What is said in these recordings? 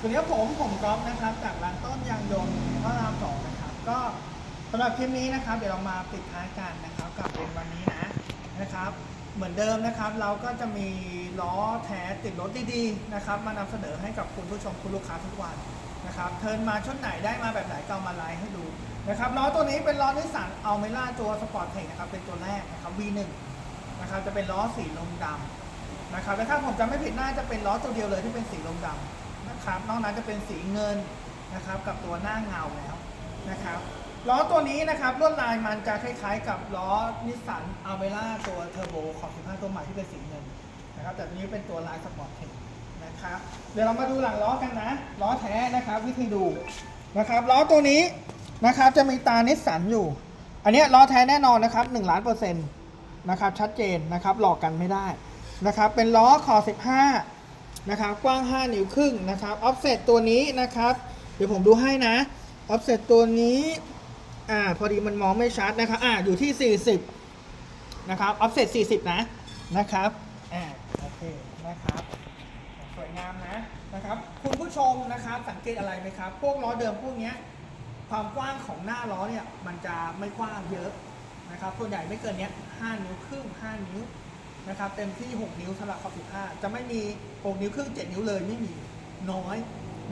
สวัสดีครับผมผมก๊อฟนะครับจากร้านต้นยางยนต์พระรามสองนะครับ ก็สำหรับคลิปนี้นะครับ เดี๋ยวเรามาปิดท้ายกันนะครับกับเป็นวันนี้นะนะครับ เหมือนเดิมนะครับ เราก็จะมีล้อแท้ติดรถดีๆนะครับมานำเสนอให้กับคุณผู้ชมคุณลูกค้าทุกวันนะครับเทินมาชุดไหนได้มาแบบไหนก็เอามาไลฟ์ให้ดูนะครับล้อตัวนี้เป็นล้อนิสสันอัลเมล่าตัวสปอร์ตเทคนะครับเป็นตัวแรกนะครับ V1 นะครับจะเป็นล้อสีลมดำนะครับและถ้าผมจำไม่ผิดน่าจะเป็นล้อตัวเดียวเลยที่เป็นสีลมดำ นะครับนอกนั้นจะเป็นสีเงินนะครับกับตัวหน้าเงาแล้วนะครับล้อตัวนี้นะครับลวดลายมันจะคล้ายๆ กับล้อนิสสันอัลเ a ล่าตัวเทอร์โบขอบ15 ตัวใหม่ที่เป็นสีเงินนะครับแต่ตัวนี้เป็นตัวลายสปอร์ตเทคนะครับเดี๋ยวเรามาดูหลังล้อกันนะ ล้อแท้นะครับวิธีดูนะครับล้อตัวนี้นะครับจะมีตานิสสันอยู่ อันนี้ล้อแท้แน่นอนนะครับ1ล้านเปอร์เซ็นต์นะครับชัดเจนนะครับหลอกกันไม่ได้นะครับเป็นล้อขอ15 นะครับกว้าง 5 นิ้วครึ่งนะครับออฟเซตตัวนี้นะครับ เดี๋ยวผมดูให้นะออฟเซตตัวนี้อ่าพอดีมันมองไม่ชัดนะครับอ่าอยู่ที่ 40 นะครับออฟเซต40 นะนะครับอ่าโอเคนะครับสวยงามนะนะครับคุณผู้ชมนะครับสังเกตอะไรไหมครับ พวกล้อเดิมพวกเนี้ยความกว้างของหน้าล้อเนี่ยมันจะไม่กว้างเยอะนะครับส่วนใหญ่ไม่เกินเนี้ย5นิ้วครึ่ง5นิ้ว นะครับเต็มที่ 6 นิ้วสำหรับขอบ15 จะไม่มี 6 นิ้วครึ่ง 7 นิ้วเลยไม่มีน้อย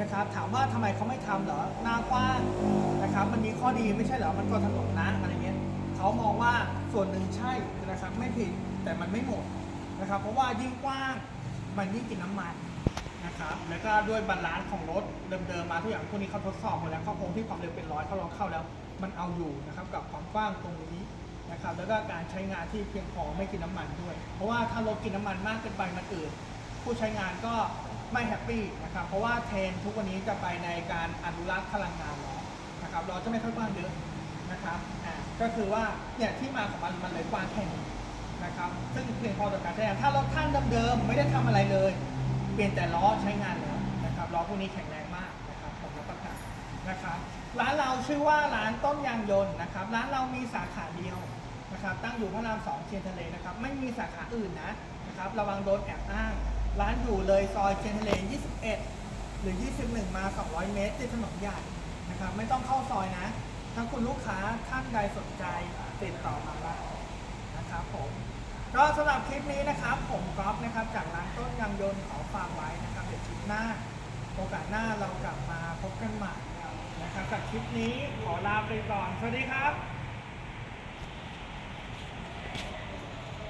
นะครับถามว่าทำไมเขาไม่ทำเหรอหน้ากว้างนะครับมันมีข้อดีไม่ใช่เหรอมันก็ถนนนะอะไรเงี้ยเขามองว่าส่วนหนึ่งใช่นะครับไม่ผิดแต่มันไม่หมดนะครับเพราะว่ายิ่งกว้างมันยิ่งกินน้ำมันนะครับแล้วก็ด้วยบาลานซ์ของรถเดิมๆมาทุกอย่างพวกนี้เขาทดสอบหมดแล้วเขาคงที่ความเร็วเป็นร้อยเขาลองเข้าแล้ว มันเอาอยู่นะครับกับความกว้างตรงนี้ นะครับแล้วก็การใช้งานที่เพียงพอไม่กินน้ำมันด้วย เพราะว่าถ้ารถกินน้ำมันมากเกินไปมันอืดผู้ใช้งานก็ไม่แฮปปี้นะครับเพราะว่าเทรนด์ทุกวันนี้จะไปในการอนุรักษ์พลังงานเรานะครับเราจะไม่ค่อยว้างเยอะนะครับอ่าก็คือว่าเนี่ยที่มาของมันมันเลยกว้างแค่นี้นะครับซึ่งเพียงพอต่อการใช้งานถ้ารถท่านเดิมๆไม่ได้ทำอะไรเลย เปลี่ยนแต่ล้อใช้งานแล้วนะครับล้อพวกนี้แข็งแรงมากนะครับผมรับประกันนะครับร้านเราชื่อว่าร้านต้นยางยนต์นะครับร้านเรามีสาขาเดียว ตั้งอยู่พระรามสองเชียงทะเลนะครับ ไม่มีสาขาอื่นนะนะครับ ระวังโดนแอบอ้าง ร้านอยู่เลยซอยเชียงทะเล 21 หรือ 21 มา 200 เมตรที่ถนนใหญ่นะครับ ไม่ต้องเข้าซอยนะ ถ้าคุณลูกค้าท่านใดสนใจติดต่อมาได้นะครับผมก็สำหรับคลิปนี้นะครับ ผมก๊อฟนะครับ จากร้านต้นยางยนต์ขอฝากไว้นะครับเดี๋ยวคลิปหน้า โอกาสหน้าเรากลับมาพบกันใหม่นะครับกับคลิปนี้ขอลาไปก่อน สวัสดีครับ